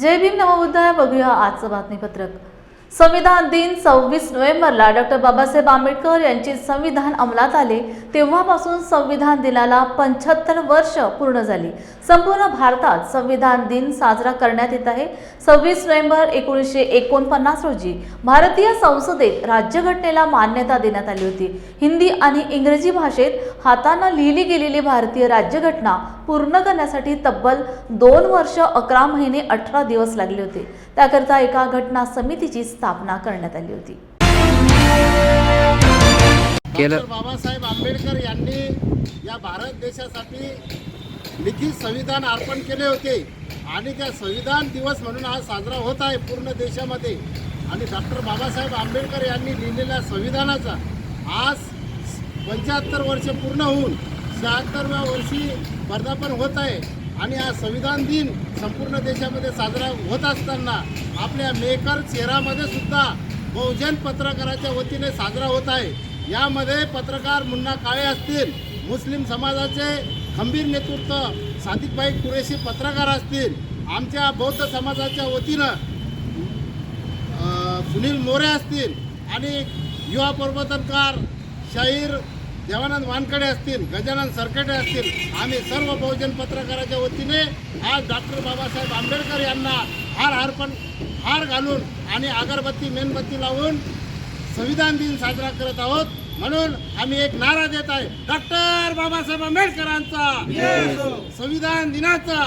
जय भीम नवबुद्धाय बघूया आजचं बातमीपत्रक. संविधान दिन सव्वीस नोव्हेंबरला डॉक्टर बाबासाहेब आंबेडकर यांचे संविधान अंमलात आले. तेव्हापासून संविधान दिनाला पंच्याहत्तर वर्ष पूर्ण झाली. संपूर्ण भारतात संविधान दिन साजरा करण्यात येत आहे. सव्वीस नोव्हेंबर एकोणीसशे एकोणपन्नास रोजी भारतीय संसदेत राज्यघटनेला मान्यता देण्यात आली होती. हिंदी आणि इंग्रजी भाषेत हातानं लिहिली गेलेली भारतीय राज्यघटना पूर्ण करण्यासाठी तब्बल दोन वर्ष अकरा महिने अठरा दिवस लागले होते. त्याकरता एका घटना समितीची स्थापना करण्यात आली होती. बाबासाहेब आंबेडकर यांनी या भारत देशासाठी लिखित संविधान अर्पण केले होते. आणि त्या संविधान दिवस म्हणून आज साजरा होत आहे पूर्ण देशामध्ये. आणि डॉक्टर बाबासाहेब आंबेडकर यांनी लिहिलेल्या संविधानाचा आज पंच्याहत्तर वर्ष पूर्ण होऊन शहात्तरव्या वर्षी वर्धापन होत आहे आणि हा संविधान दिन संपूर्ण देशामध्ये साजरा होत असताना आपल्या मेकर शहरामध्ये सुद्धा बहुजन पत्रकाराच्या वतीने साजरा होत आहे. यामध्ये पत्रकार मुन्ना काळे असतील मुस्लिम समाजाचे खंबीर नेतृत्व सादिकभाई कुरेशी पत्रकार असतील आमच्या बौद्ध समाजाच्या वतीनं सुनील मोरे असतील आणि युवा प्रबोधनकार शाहीर देवानंद वानकडे असतील गजानन सरकटे असतील आम्ही सर्व बहुजन पत्रकाराच्या वतीने आज डॉक्टर बाबासाहेब आंबेडकर यांना हार अर्पण हार घालून आणि अगरबत्ती मेणबत्ती लावून संविधान दिन साजरा करत आहोत. म्हणून आम्ही एक नारा देत आहे. डॉक्टर बाबासाहेब आंबेडकरांचा संविधान दिनाचा.